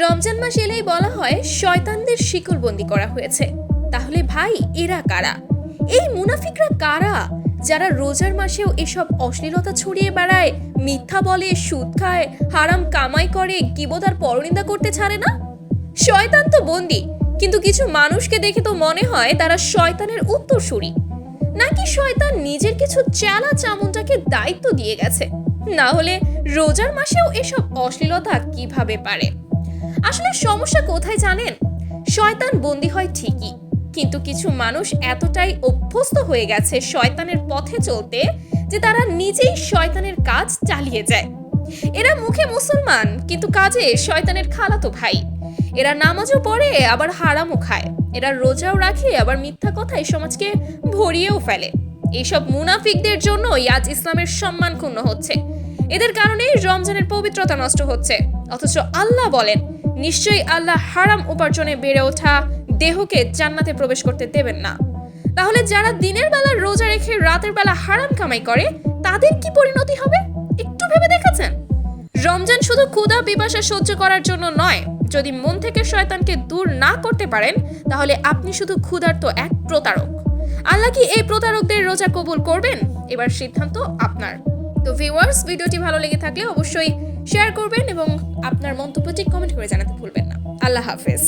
রমজান মাস এলেই বলা হয় শয়তানদের শিকলবন্দি করা হয়েছে। তাহলে ভাই, এরা কারা? এই মুনাফিকরা কারা? যারা রোজার মাসেও এসব অশ্লীলতা ছড়িয়ে বেড়ায়, মিথ্যা বলে, সুদ খায়, হারাম কামাই করে কিবোদার পরনিন্দা করতে ছাড়ে না? শয়তান তো বন্দি, কিন্তু কিছু মানুষকে দেখে তো মনে হয় তারা শয়তানের উত্তরসূরি। নাকি শয়তান নিজের কিছু চালা চামুনটাকে দায়িত্ব দিয়ে গেছে? না হলে রোজার মাসেও এসব অশ্লীলতা কীভাবে পারে? আসলে সমস্যা কোথায় জানেন? শয়তান বন্দী হয় ঠিকই, কিন্তু কিছু মানুষ এতটাই অভ্যস্ত হয়ে গেছে শয়তানের পথে চলতে যে তারা নিজেই শয়তানের কাজ চালিয়ে যায়। এরা মুখে মুসলমান, কিন্তু কাজে শয়তানের খালাতো ভাই। এরা নামাজও পড়ে, আবার হারামও খায়। এরা রোজাও রাখে, আবার মিথ্যা কথায় সমাজকে ভরিয়েও ফেলে। এইসব মুনাফিকদের জন্যই আজ ইসলামের সম্মান ক্ষুণ্ণ হচ্ছে। এদের কারণেই রমজানের পবিত্রতা নষ্ট হচ্ছে। অথচ আল্লাহ বলেন, নিশ্চয়ই আল্লাহ হারাম উপার্জনে বেড়ে ওঠা দেহকে জান্নাতে প্রবেশ করতে দেবেন না। তাহলে যারা দিনের বেলা রোজা রেখে রাতের বেলা হারাম কামাই করে, তাদের কি পরিণতি হবে? রমজান শুধু ক্ষুধা, পিপাসা সহ্য করার জন্য নয়, যদি মন থেকে শয়তানকে দূর না করতে পারেন, তাহলে আপনি শুধু ক্ষুধার্ত এক প্রতারক। আল্লাহ কি এই প্রতারকদের রোজা কবুল করবেন? এবার সিদ্ধান্ত আপনার। তো ভিউয়ার্স ভিডিওটি ভালো লেগে থাকলে অবশ্যই শেয়ার করবেন এবং আপনার মন্তব্যটি কমেন্ট করে জানাতে ভুলবেন না। আল্লাহ হাফেজ।